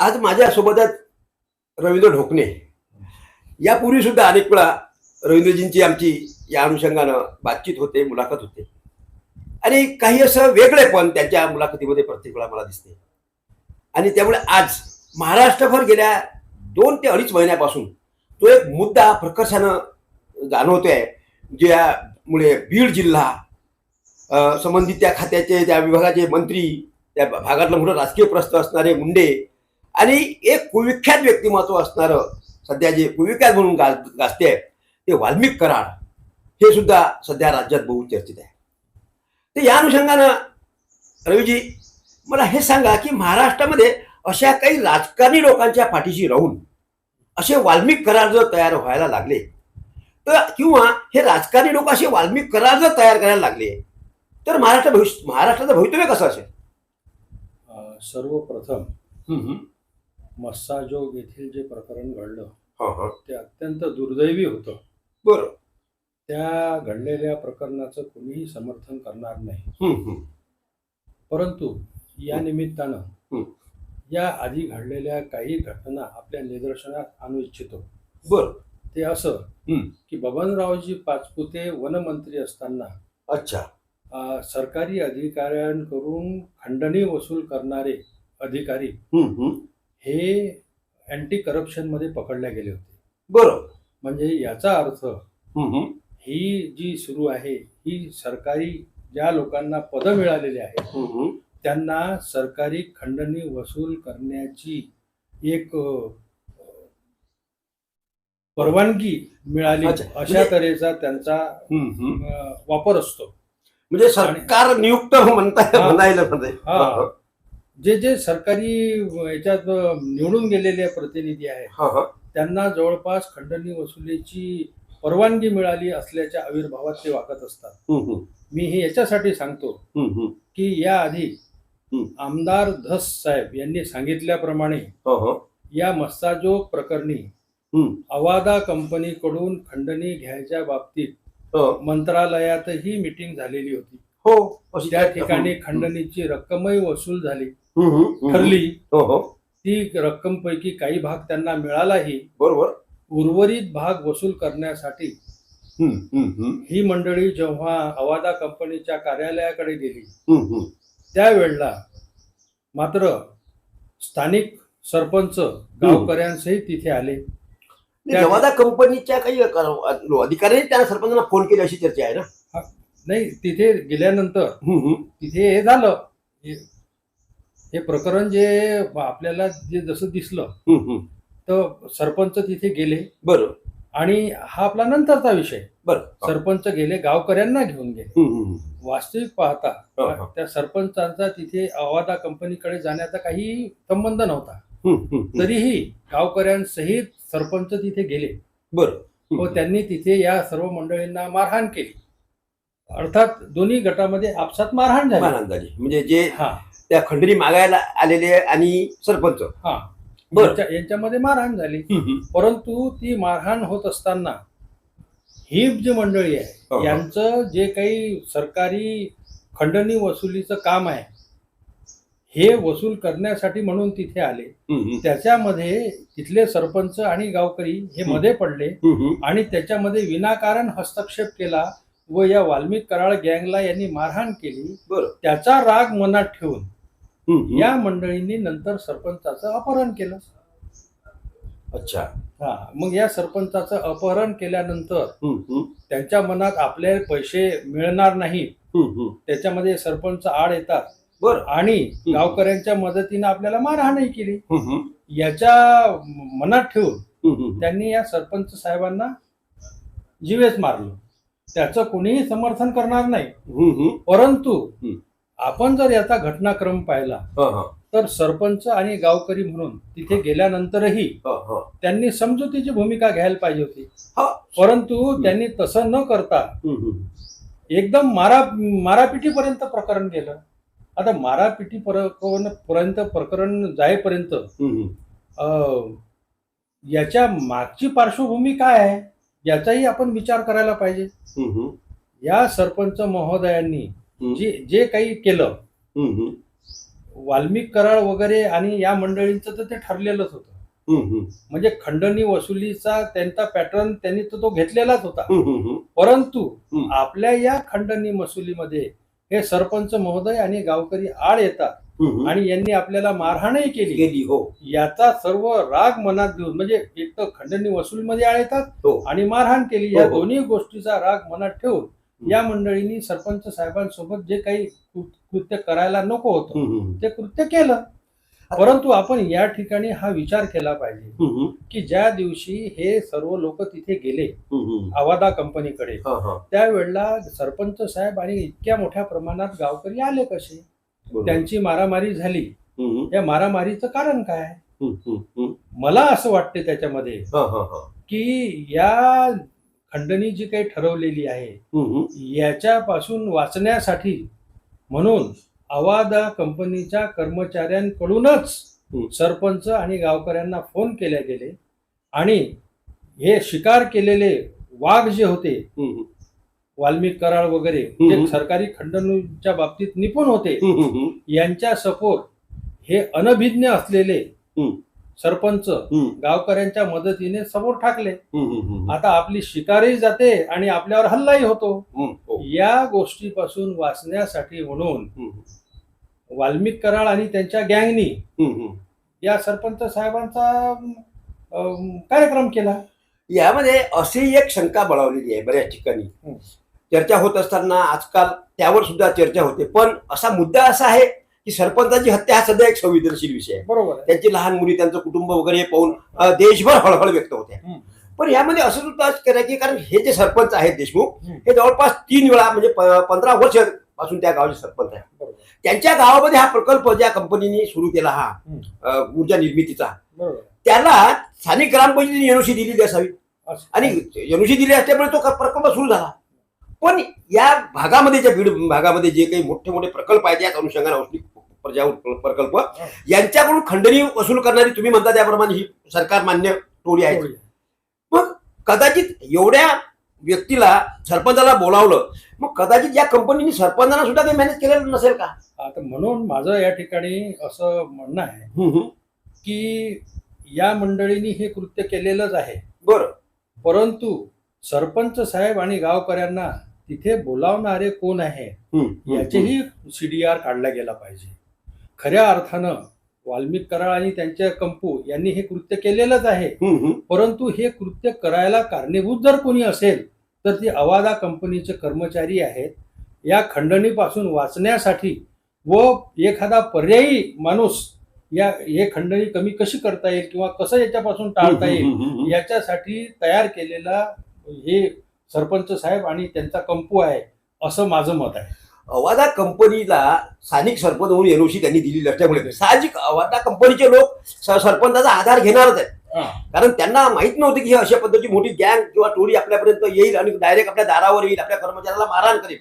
आज माझ्यासोबतच रवींद्र ढोकणे. यापूर्वी सुद्धा अनेक वेळा रवींद्रजींची आमची या अनुषंगानं बातचीत होते मुलाखत होते. आणि काही असं वेगळे पण त्यांच्या मुलाखतीमध्ये प्रत्येक वेळा मला दिसते. आणि त्यामुळे आज महाराष्ट्रभर गेल्या दोन ते अडीच महिन्यापासून तो एक मुद्दा प्रकर्षानं जाणवतोय ज्यामुळे बीड जिल्हा संबंधित त्या खात्याचे त्या विभागाचे मंत्री त्या भागातलं मोठं राजकीय प्रस्थ असणारे मुंडे आणि एक कुविख्यात व्यक्तिमत्व असणारं सध्या जे कुविख्यात म्हणून गा गाजते ते वाल्मिक कराड. हे सुद्धा सध्या राज्यात बहुचर्चित आहे. तर या अनुषंगानं रवीजी मला हे सांगा की महाराष्ट्रामध्ये अशा काही राजकारणी लोकांच्या पाठीशी राहून असे वाल्मिक करार जर तयार व्हायला लागले तर किंवा हे राजकारणी लोक असे वाल्मिक करार जर तयार करायला लागले तर महाराष्ट्र भविष्य महाराष्ट्राचं भवितव्य कसं असेल? सर्वप्रथम मस्साजोग येथील जे प्रकरण घडलं हा हा ते अत्यंत दुर्दैवी होतं बरं त्या घडलेल्या प्रकरणाचं कोणीही समर्थन करणार नाही. परंतु या निमित्तानं. या आधी घडलेल्या काही घटना आपल्या निदर्शनात आणू इच्छितो बरं ते असं. की बबनरावजी पाचपुते वनमंत्री असताना अच्छा अ, सरकारी अधिकाऱ्यांकडून खंडणी वसूल करणारे अधिकारी. हे अँटी करप्शनमध्ये पकडले गेले होते बरं म्हणजे याचा अर्थ. ही जी सुरू आहे ही सरकारी ज्या लोकांना पदं मिळालेली आहेत. त्यांना सरकारी खंडणी वसूल करण्याची एक परवानगी मिळाली अच्छा. अशा म्हणजे- तऱ्हेचा त्यांचा. अ, वापर असतो म्हणजे सरकार नियुक्त म्हणता हा. म्हणायला म्हणजे हा. जे जे सरकारी याच्यात निवडून गेलेले प्रतिनिधी आहेत. त्यांना जवळपास खंडणी वसुलीची परवानगी मिळाली असल्याच्या आविर्भावात ते वागत असतात. मी हे याच्यासाठी सांगतो. की याआधी. आमदार धस साहेब यांनी सांगितल्याप्रमाणे. या मस्साजोग प्रकरणी. अवादा कंपनीकडून खंडणी घ्यायच्या बाबतीत हा. मंत्रालयातही मिटिंग झालेली होती हो. त्या ठिकाणी खंडणीची रक्कमही वसूल झाली. ठरली. हो हो. ती रक्कमपैकी काही भाग त्यांना मिळालाही बरोबर. उर्वरित भाग वसूल करण्यासाठी. ही मंडळी जेव्हा अवादा कंपनीच्या कार्यालयाकडे गेली. त्यावेळेला मात्र स्थानिक सरपंच गावकऱ्यांसहित तिथे आले. जवादा कंपनीच्या काही अधिकाऱ्यांनी त्या सरपंचांना फोन केले अशी चर्चा आहे ना? नाही तिथे गेल्यानंतर. तिथे हे झालं हे हे प्रकरण जे आपल्याला जे जसं दिसलं. तर सरपंच तिथे गेले बरं आणि हा आपला नंतरचा विषय बरं सरपंच गेले गावकऱ्यांना घेऊन गेले. वास्तविक पाहता. त्या सरपंचांचा तिथे अवादा कंपनीकडे जाण्याचा काही संबंध नव्हता. तरीही गावकऱ्यांसहित सरपंच तिथे गेले बरं व त्यांनी तिथे या सर्व मंडळींना मारहाण केली अर्थात दोन्ही गटामध्ये आपसात मारहाण झाली मानहानी झाली म्हणजे जे हा त्या खंडणी मागायला आलेले आणि सरपंच हा बरं. यांच्या- यांच्यामध्ये मारहाण झाली. परंतु ती मारहाण होत असताना ही जी मंडळी हो, आहे हो. यांचं जे काही सरकारी खंडणी वसुलीचं काम आहे हे वसूल करण्यासाठी म्हणून तिथे आले हम्म. त्याच्यामध्ये तिथले सरपंच आणि गावकरी हे हं. मध्ये पडले हम्म, हम्म. आणि त्याच्यामध्ये विनाकारण हस्तक्षेप केला व या वाल्मिक कराळ गँगला यांनी मारहाण केली बरं त्याचा राग मनात ठेवून. या मंडळींनी नंतर सरपंचाचं अपहरण केलं अच्छा हा मग या सरपंचाचं अपहरण केल्यानंतर. त्यांच्या मनात आपले पैसे मिळणार नाही. त्याच्यामध्ये सरपंच आड येतात बरं आणि गावकऱ्यांच्या मदतीनं आपल्याला मारहाणही केली. याच्या मनात ठेवून. त्यांनी या सरपंच साहेबांना जीवेच मारलं त्याचं कोणीही समर्थन करणार नाही. परंतु. आपण जर याचा घटनाक्रम पाहिला. तर सरपंच आणि गावकरी म्हणून तिथे गेल्यानंतरही. त्यांनी समजुतीची भूमिका घ्यायला पाहिजे होती. परंतु त्यांनी तसं न करता. एकदम मारा मारापिटीपर्यंत प्रकरण गेलं आता मारापिटी पर- पर्यंत प्रकरण जाईपर्यंत याच्या मागची पार्श्वभूमी काय आहे याचाही आपण विचार करायला पाहिजे. या सरपंच महोदयांनी. जे जे काही केलं. वाल्मिक कराळ वगैरे आणि या मंडळींचं तर ते ठरलेलंच होतं म्हणजे खंडणी वसुलीचा त्यांचा पॅटर्न त्यांनी तर तो घेतलेलाच होता. परंतु. आपल्या या खंडणी वसुलीमध्ये हे सरपंच महोदय आणि गावकरी आड येतात आणि यांनी आपल्याला मारहाणही केली. गेली हो. याचा सर्व राग मनात घेऊन म्हणजे एक तर खंडणी वसुलीमध्ये आळ येतात हो. आणि मारहाण केली. या हो, हो. दोन्ही गोष्टीचा राग मनात ठेवून या मंडळींनी सरपंच साहेबांसोबत जे काही कृत्य करायला नको होतं ते कृत्य केलं. परंतु आपण या ठिकाणी हा विचार केला पाहिजे की ज्या दिवशी हे सर्व लोक तिथे गेले. आवादा कंपनीकडे. त्यावेळेला सरपंच साहेब आणि इतक्या मोठ्या प्रमाणात गावकरी आले कसे. त्यांची मारामारी झाली या मारामारीचं कारण काय. मला असं वाटते त्याच्यामध्ये. की या खंडणी जी काही ठरवलेली आहे. याच्यापासून वाचण्यासाठी म्हणून अवादा कंपनीच्या कर्मचाऱ्यांकडूनच. सरपंच आणि गावकऱ्यांना फोन केले गेले आणि हे शिकार केलेले वाघ जे होते वाल्मिक कराळ वगैरे. जे सरकारी खंडणीच्या बाबतीत निपुण होते यांच्या सपोर हे अनभिज्ञ असलेले. सरपंच गावकऱ्यांच्या मदतीने समोर हम्म. आता आपली शिकारही जाते आणि आपल्यावर हल्लाही होतो हो. या गोष्टीपासून वाचण्यासाठी म्हणून वाल्मिक कराळ आणि त्यांच्या गँगनी. या सरपंच साहेबांचा कार्यक्रम केला यामध्ये अशी एक शंका बळावलेली आहे बऱ्याच ठिकाणी हं. चर्चा होत असताना आजकाल त्यावर सुद्धा चर्चा होते पण असा मुद्दा असा आहे की सरपंचाची हत्या हा सध्या एक संवेदनशील विषय आहे बरोबर त्यांची लहान मुली त्यांचं कुटुंब वगैरे पाहून अं, देशभर हळहळ व्यक्त होते हं. पण यामध्ये असं सुद्धा करा की कारण हे जे सरपंच आहेत देशमुख हं. हे जवळपास तीन वेळा म्हणजे पंधरा वर्षपासून त्या गावाचे सरपंच आहे त्यांच्या गावामध्ये हा प्रकल्प ज्या कंपनीने सुरू केला हा हं. ऊर्जा निर्मितीचा. त्याला स्थानिक ग्रामपंचायतीने एनओसी दिलेली असावी असं. आणि एनओसी दिली असल्यामुळे तो प्रकल्प सुरू झाला पण या भागामध्ये ज्या बीड भागामध्ये जे काही मोठे मोठे प्रकल्प आहेत याच अनुषंगाने औष्णिक प्रजा प्रकल्प यांच्याकडून खंडणी वसूल करणारी तुम्ही म्हणता त्याप्रमाणे ही सरकार मान्य टोळी आहे. मग कदाचित एवढ्या व्यक्तीला सरपंचाला बोलावलं मग कदाचित या कंपनीने सरपंचांना सुद्धा ते मॅनेज केलेलं नसेल का? आता म्हणून माझं या ठिकाणी असं म्हणणं आहे की या मंडळींनी हे कृत्य केलेलंच आहे. बरं. परंतु सरपंच साहेब आणि गावकऱ्यांना तिथे बोलावणारे कोण आहे. याचेही सीडीआर काढला गेला पाहिजे खऱ्या अर्थानं वाल्मिक कराळ आणि त्यांच्या कंपू यांनी हे कृत्य केलेलंच आहे. परंतु हे कृत्य करायला कारणीभूत जर कोणी असेल तर ते अवादा कंपनीचे कर्मचारी आहेत या खंडणीपासून वाचण्यासाठी व एखादा पर्यायी माणूस या हे खंडणी कमी कशी करता येईल किंवा कसं याच्यापासून टाळता येईल. याच्यासाठी तयार केलेला हे सरपंच साहेब आणि त्यांचा कंपू आहे असं माझं मत आहे. अवादा कंपनीला स्थानिक सरपंच म्हणून एनओसी त्यांनी दिलेली असल्यामुळे साहजिक अवादा कंपनीचे लोक स- सरपंचाचा आधार घेणारच आहेत. कारण त्यांना माहीत नव्हते की ही अशा पद्धतीची मोठी गँग किंवा टोळी आपल्यापर्यंत येईल आणि डायरेक्ट आपल्या दारावर येईल आपल्या कर्मचाऱ्याला मारहाण करेल.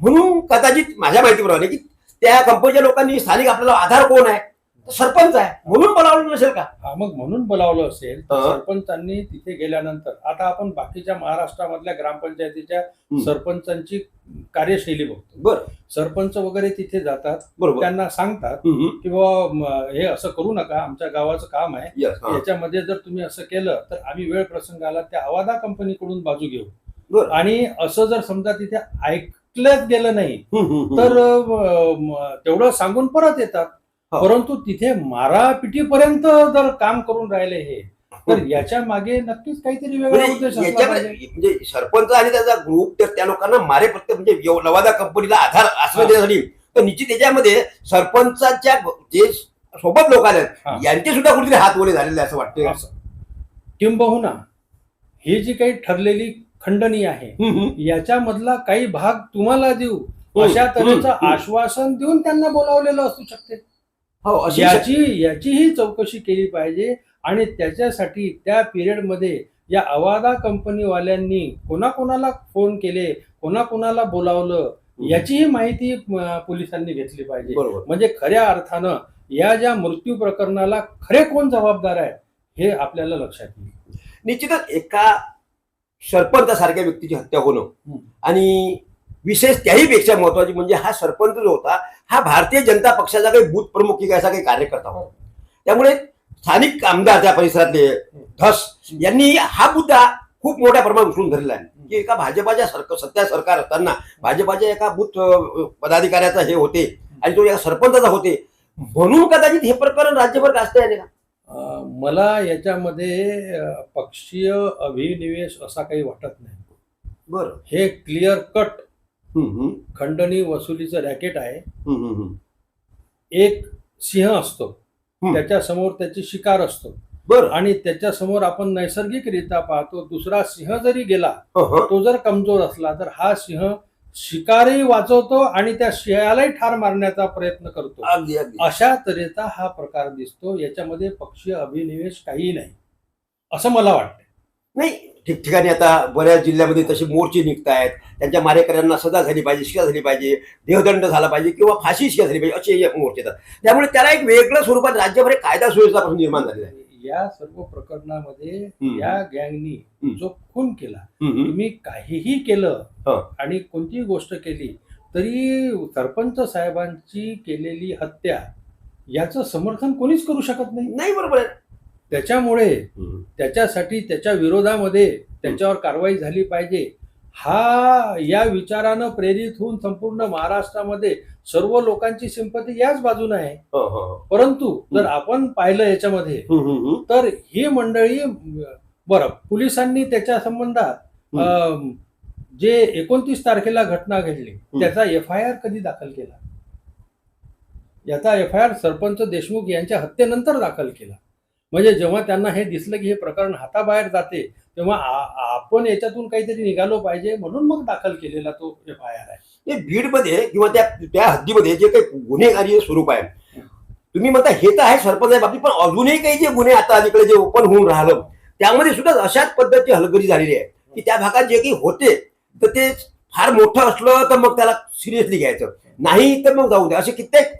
म्हणून कदाचित माझ्या माहितीप्रमाणे की त्या कंपनीच्या लोकांनी स्थानिक आपल्याला आधार कोण आहे? सरपंच आहे म्हणून बोलावलं नसेल का हा मग म्हणून बोलावलं असेल तर हा. सरपंचांनी तिथे गेल्यानंतर आता आपण बाकीच्या महाराष्ट्रामधल्या ग्रामपंचायतीच्या. सरपंचांची कार्यशैली बघतो बरं सरपंच वगैरे तिथे जातात बरोबर त्यांना सांगतात हम्म, की म, हे असं करू नका आमच्या गावाचं काम आहे yes, हा. याच्यामध्ये जर तुम्ही असं केलं तर आम्ही वेळ प्रसंगाला त्या अवादा कंपनीकडून बाजू घेऊ बरं. आणि असं जर समजा तिथे ऐकलंच गेलं नाही हम्म, हम्म, हम्म. तर अ, म, तेवढं सांगून परत येतात. परंतु तिथे मारापिटीपर्यंत जर काम करून राहिले हे तर याच्या मागे नक्कीच काहीतरी वेगळा उद्देश म्हणजे असला याच्यामध्ये पाहिजे. म्हणजे सरपंच आणि त्याचा ग्रुप तर त्या लोकांना मारे प्रत्येक म्हणजे लवादा कंपनीला आधार आश्रय देण्यासाठी. तर निश्चित त्याच्यामध्ये सरपंचाच्या जे सोबत लोक आले हा. यांचे सुद्धा कुठेतरी हात वरे झालेले असं वाटते असं. किंबहुना ही जी काही ठरलेली खंडणी आहे याच्यामधला काही भाग तुम्हाला देऊ अशा तऱ्हेचं हम्म. आश्वासन देऊन त्यांना बोलावलेलं असू शकते. हो अशी याची याचीही चौकशी केली पाहिजे आणि त्याच्यासाठी त्या पिरियडमध्ये या अवादा कंपनीवाल्यांनी कोणाकोणाला फोन केले कोणाकोणाला बोलावलं याचीही माहिती पोलिसांनी घेतली पाहिजे. म्हणजे खऱ्या अर्थानं या ज्या मृत्यू प्रकरणाला खरे कोण जबाबदार आहे हे आपल्याला लक्षात येईल. निश्चितच एका सरपंचासारख्या व्यक्तीची हत्या होणं. आणि विशेष त्याही पेक्षा महत्वाची म्हणजे हा सरपंच जो होता हा भारतीय जनता पक्षाचा काही बूथ प्रमुख की असा काही कार्यकर्ता होता. त्यामुळे स्थानिक आमदार त्या परिसरातले धस यांनी हा मुद्दा खूप मोठ्या प्रमाणात उचलून धरलेला आहे. की एका भाजपाच्या सरकार सत्ता सरकार असताना भाजपाच्या एका बूथ पदाधिकाऱ्याचा हे होते आणि तो एका सरपंचाचा होते. म्हणून कदाचित हे प्रकरण राज्यभर गाजते आहे का? मला याच्यामध्ये पक्षीय अभिनिवेश असा काही वाटत नाही. बरं. हे क्लिअर कट खंडणी वसुलीचं रॅकेट आहे. एक सिंह असतो. त्याच्यासमोर त्याची शिकार असतो. बरं. आणि त्याच्यासमोर आपण नैसर्गिकरित्या पाहतो दुसरा सिंह जरी गेला. तो जर कमजोर असला तर हा सिंह शिकारही वाचवतो आणि त्या सिंहालाही ठार मारण्याचा प्रयत्न करतो. अशा तऱ्हेचा हा प्रकार दिसतो. याच्यामध्ये पक्षीय अभिनिवेश काही नाही. असं मला वाटतं नाही ठिकठिकाणी आता बऱ्याच जिल्ह्यामध्ये तसे मोर्चे निघत आहेत त्यांच्या मारेकऱ्यांना सजा झाली पाहिजे शिक्षा झाली पाहिजे देहदंड झाला पाहिजे किंवा फाशी शिक्षा झाली पाहिजे असे मोर्चे येतात त्यामुळे त्याला एक वेगळं स्वरूपात राज्यभर कायदा सुव्यवस्था पासून निर्माण झालेला आहे या सर्व प्रकरणामध्ये. या गँगनी. जो खून केला. तुम्ही काहीही केलं हं. आणि कोणतीही गोष्ट केली तरी सरपंच साहेबांची केलेली हत्या याचं समर्थन कोणीच करू शकत नाही नाही बरोबर आहे त्याच्यामुळे. त्याच्यासाठी त्याच्या विरोधामध्ये त्याच्यावर कारवाई झाली पाहिजे. हा या विचारानं प्रेरित होऊन संपूर्ण महाराष्ट्रामध्ये सर्व लोकांची सिंपती याच बाजूने आहे. हं, हं, हं. परंतु जर आपण पाहिलं याच्यामध्ये. तर ही मंडळी बरं पोलिसांनी त्याच्या संबंधात जे एकोणतीस तारखेला घटना घडली त्याचा एफ आय आर कधी दाखल केला? याचा F I R sarpanch Deshmukh यांच्या हत्येनंतर दाखल केला. म्हणजे जेव्हा त्यांना हे दिसलं की हे प्रकरण हाताबाहेर जाते तेव्हा आपण याच्यातून काहीतरी निघालो पाहिजे म्हणून मग दाखल केलेला तो एफ आय आर आहे. बीडमध्ये किंवा त्या त्या हद्दीमध्ये जे काही गुन्हेगारी स्वरूप आहे तुम्ही म्हणता हे तर आहे सरपंच बाबतीत पण अजूनही काही जे गुन्हे आता अलीकडे जे ओपन होऊन राहिलं त्यामध्ये सुद्धा अशाच पद्धतीची हलगरी झालेली आहे की त्या भागात जे काही होते तर ते फार मोठं असलं तर मग त्याला सिरियसली घ्यायचं. नाही तर मग जाऊ दे. असे कित्येक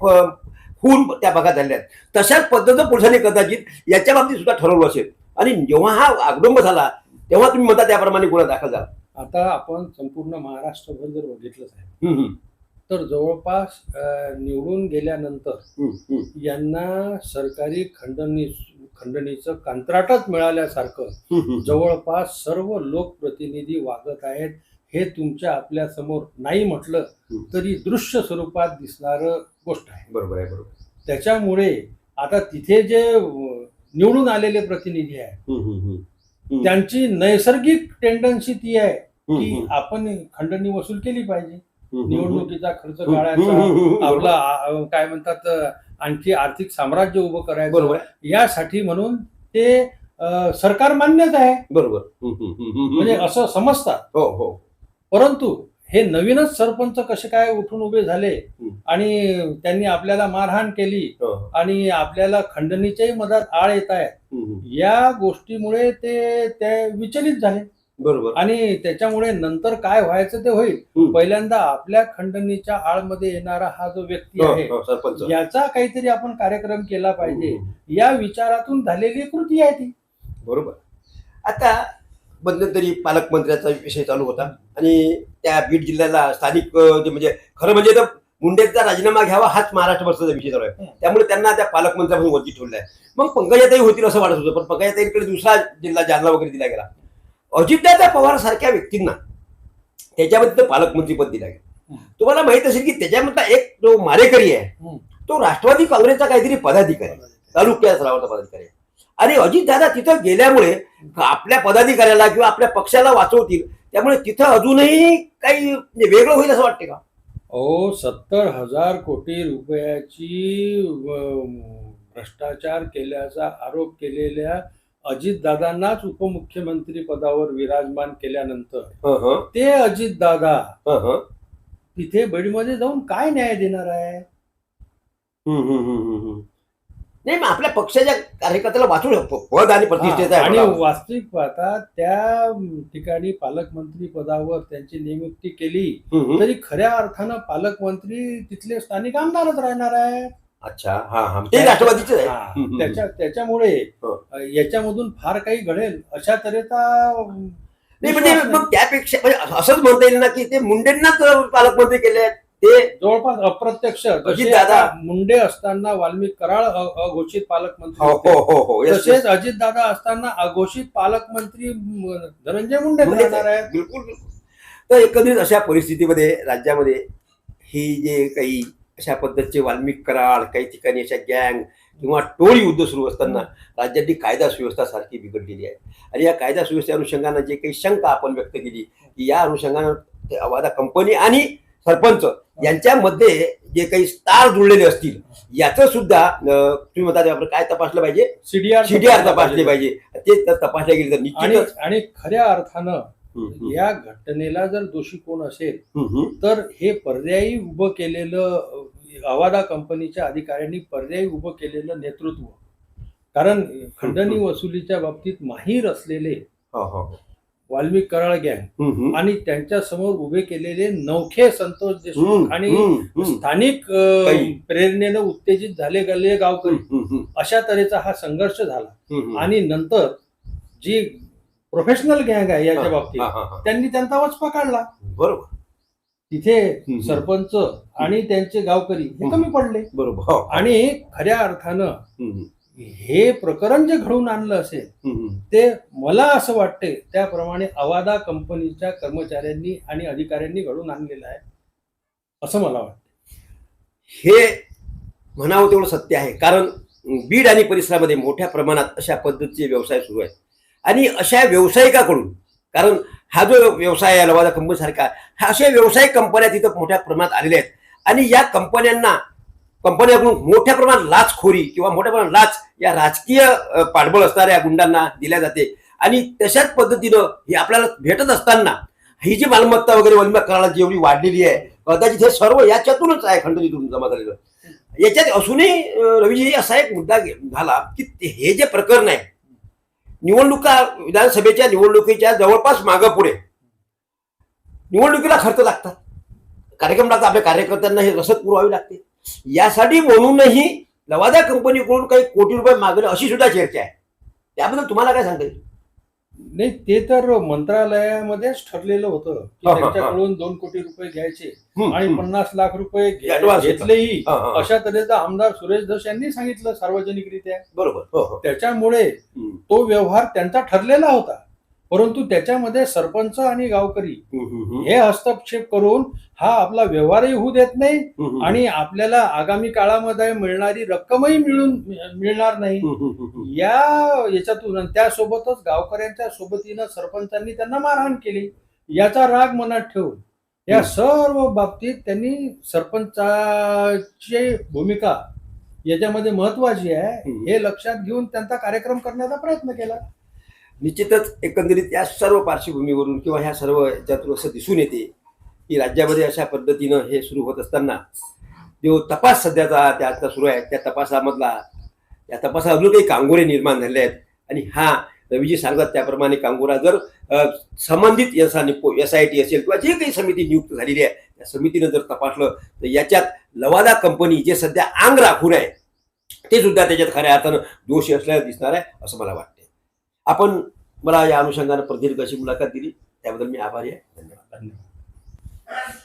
खून त्या भागात झाले आहेत. तशाच पद्धतीनं पोलिसांनी कदाचित याच्या बाबतीत सुद्धा ठरवलं असेल. आणि जेव्हा हा आगडंब झाला तेव्हा तुम्ही म्हणता त्याप्रमाणे गुन्हा दाखल झाला. आता आपण संपूर्ण महाराष्ट्रभर जर बघितलं साहेब तर जवळपास निवडून गेल्यानंतर यांना सरकारी खंडणी खंडणीचं कंत्राटच मिळाल्यासारखं. जवळपास सर्व लोकप्रतिनिधी वागत आहेत. हे तुमच्या आपल्यासमोर नाही म्हटलं. तरी दृश्य स्वरूपात दिसणार गोष्ट आहे. बरोबर आहे बरोबर. त्याच्यामुळे आता तिथे जे निवडून आलेले प्रतिनिधी आहेत. त्यांची नैसर्गिक टेंडन्सी ती आहे की आपण खंडणी वसूल केली पाहिजे. निवडणुकीचा खर्च काढायचा आपलं. आ- काय म्हणतात आणखी आर्थिक साम्राज्य उभं करायचं बरोबर आहे. यासाठी म्हणून ते अं, सरकार मान्यच आहे. बरोबर. हम्म, हम्म, हम्म, हम्म, म्हणजे. असं समजतात. हो हो. परंतु हे नवीनच सरपंच कसे काय उठून उभे झाले. आणि त्यांनी आपल्याला मारहाण केली हो, हो. आणि आपल्याला खंडणीच्याही मदत आळ येत हम्म. या गोष्टीमुळे ते ते विचलित झाले बरोबर आणि त्याच्यामुळे नंतर काय व्हायचं ते होईल. पहिल्यांदा आपल्या खंडणीच्या आळमध्ये येणारा हा जो व्यक्ती हो, आहे सरपंच याचा काहीतरी आपण कार्यक्रम केला पाहिजे या विचारातून झालेली कृती आहे ती बरोबर आता मध्यंतरी पालकमंत्र्याचा विषय चालू होता आणि त्या बीड जिल्ह्याला स्थानिक जे म्हणजे खरं म्हणजे तर मुंडेचा राजीनामा घ्यावा हाच महाराष्ट्र वर्षाचा विषय चालू आहे. त्यामुळे त्यांना त्या पालकमंत्र्यापासून वंचित ठेवलं आहे मग पंकजाताई होतील असं वाटत होतं पण पंकजाताईकडे दुसरा जिल्हा जालना वगैरे दिला गेला अजितदादा पवार सारख्या व्यक्तींना त्याच्यामध्ये पालकमंत्रीपद दिलं गेलं. तुम्हाला माहीत असेल की त्याच्यामधला एक जो मारेकरी आहे. तो राष्ट्रवादी काँग्रेसचा काहीतरी पदाधिकारी स्तरावरचा पदाधिकारी आहे. आणि अजितदादा तिथं गेल्यामुळे आपल्या पदाधिकाऱ्याला किंवा आपल्या पक्षाला वाचवतील त्यामुळे तिथं अजूनही काही म्हणजे वेगळं होईल असं वाटते का अहो सत्तर हजार कोटी रुपयाची भ्रष्टाचार केल्याचा आरोप केलेल्या अजितदादांनाच उपमुख्यमंत्री पदावर विराजमान केल्यानंतर ते अजितदादा हं, हं. तिथे बीडमध्ये जाऊन काय न्याय देणार आहे. नाही मग आपल्या पक्षाच्या कार्यकर्त्याला वाचू शकतो पद आणि प्रतिष्ठेचा आणि. वास्तविक पाहता त्या ठिकाणी पालकमंत्री पदावर त्यांची नियुक्ती केली. तरी खऱ्या अर्थानं पालकमंत्री तिथले स्थानिक आमदारच राहणार आहे अच्छा हा हा ते राष्ट्रवादीचे. त्याच्या त्याच्यामुळे हो. याच्यामधून फार काही घडेल अशा तऱ्हेचा नाही म्हणजे मग त्यापेक्षा म्हणजे असंच म्हणता येईल ना की ते मुंडेंनाच पालकमंत्री केले आहेत ते जवळपास अप्रत्यक्ष जसे अजितदादा- आता मुंडे असताना वाल्मिक कराळ अघोषित पालकमंत्री हो. हो हो तसेच yes. अजितदादा असताना अघोषित पालकमंत्री धनंजय मुंडे राहणार आहेत. बिलकुल बिलकुल. तर एकंदरीत अशा परिस्थितीमध्ये राज्यामध्ये ही जे काही अशा पद्धतीचे वाल्मिक कराड काही ठिकाणी अशा गँग किंवा टोळी युद्ध सुरू असताना राज्यातली कायदा सुव्यवस्था सारखी बिघडलेली आहे. आणि या कायदा सुव्यवस्थे अनुषंगानं जे काही शंका आपण व्यक्त केली की या अनुषंगानं ते अवादा कंपनी आणि सरपंच यांच्यामध्ये जे काही स्टार जुळलेले असतील याचं सुद्धा तुम्ही म्हणता ते आपण काय तपासलं पाहिजे? सीडीआर सीडीआर तपासले पाहिजे. ते तपासले गेले तर निश्चितच. आणि खऱ्या अर्थानं या घटनेला जर दोषी कोण असेल. तर हे पर्यायी उभं केलेलं अवादा कंपनीच्या अधिकाऱ्यांनी पर्यायी उभं केलेलं नेतृत्व. कारण खंडणी वसुलीच्या बाबतीत माहीर असलेले हो, हो, हो. वाल्मिक कराळ गँग. आणि त्यांच्यासमोर उभे केलेले नौखे संतोष देशमुख आणि. स्थानिक. प्रेरणेनं उत्तेजित झाले गेले गावकरी अशा तऱ्हेचा हा संघर्ष झाला. आणि नंतर जी प्रोफेशनल गँग आहे याच्या बाबतीत. त्यांनी त्यांचा वचपा काढला बरोबर तिथे. सरपंच आणि त्यांचे गावकरी हे. कमी पडले बरोबर हो. आणि खऱ्या अर्थानं हे प्रकरण जे घडवून आणलं असेल. ते मला असं वाटते त्याप्रमाणे अवादा कंपनीच्या कर्मचाऱ्यांनी आणि अधिकाऱ्यांनी घडवून आणलेलं आहे असं मला वाटतं हे म्हणावं तेवढं सत्य आहे. कारण बीड आणि परिसरामध्ये मोठ्या प्रमाणात अशा पद्धतीचे व्यवसाय सुरू आहेत. आणि अशा व्यावसायिकाकडून कारण हा जो व्यवसाय आहे लवादा कंपनीसारखा हा अशा व्यावसायिक कंपन्या तिथं मोठ्या प्रमाणात आलेल्या आहेत. आणि या कंपन्यांना कंपन्याकडून मोठ्या प्रमाणात लाचखोरी किंवा मोठ्या प्रमाणात लाच या राजकीय पाठबळ असणाऱ्या गुंडांना दिल्या जाते. आणि तशाच पद्धतीनं हे आपल्याला भेटत असताना ही जी मालमत्ता वगैरे वलिमा करायला जेवढी वाढलेली आहे कदाचित हे सर्व याच्यातूनच आहे खंडणीतून जमा झालेलं. याच्यात असूनही रवीजी असा एक मुद्दा झाला की हे जे प्रकरण आहे निवडणुका विधानसभेच्या निवडणुकीच्या जवळपास मागं पुढे निवडणुकीला खर्च लागतात. कार्यक्रम लागतात आपल्या कार्यकर्त्यांना हे रसद पुरवावी लागते. यासाठी म्हणूनही लवादा कंपनीकडून काही कोटी रुपये मागणे अशी सुद्धा चर्चा आहे त्याबद्दल तुम्हाला काय सांगता येईल नाही ते तर मंत्रालयामध्येच ठरलेलं होतं की हा, हा, हा. त्यांच्याकडून दोन कोटी रुपये घ्यायचे हम्म, आणि हम्म. पन्नास लाख रुपये घे- Advance होता. घेतलेही हा, हा, हा. अशा तऱ्हेचा आमदार सुरेश धस यांनी सांगितलं सार्वजनिकरित्या बरोबर हो हो त्याच्यामुळे हम्म, तो व्यवहार त्यांचा ठरलेला होता परंतु त्याच्यामध्ये सरपंच आणि गावकरी. हे हस्तक्षेप करून हा आपला व्यवहारही होऊ देत नाही आणि आपल्याला आगामी काळामध्ये मिळणारी रक्कमही मिळून मिळणार नाही. या याच्यातून त्यासोबतच गावकऱ्यांच्या सोबतीनं सरपंचांनी त्यांना मारहाण केली याचा राग मनात ठेवून या. सर्व बाबतीत त्यांनी सरपंचाची भूमिका याच्यामध्ये महत्वाची आहे. हे लक्षात घेऊन त्यांचा कार्यक्रम करण्याचा प्रयत्न केला निश्चितच एकंदरीत या सर्व पार्श्वभूमीवरून किंवा ह्या सर्व याच्यातून असं दिसून येते की राज्यामध्ये अशा पद्धतीनं हे सुरू होत असताना जो तपास सध्याचा त्याचा सुरू आहे त्या तपासामधला या तपासात अजून काही कांगोरे निर्माण झाले आहेत. आणि हा रवीजी सांगत त्याप्रमाणे कांगोरा जर संबंधित एस आय टी असेल किंवा जे काही समिती नियुक्त झालेली आहे त्या समितीनं जर तपासलं तर याच्यात लवादा कंपनी जे सध्या आंग राखून आहे ते सुद्धा त्याच्यात खऱ्या अर्थानं दोषी असल्याचं दिसणार आहे असं मला वाटतं. आपण मला या अनुषंगानं प्रदीर्घ अशी मुलाखत दिली त्याबद्दल मी आभारी आहे. धन्यवाद. धन्यवाद.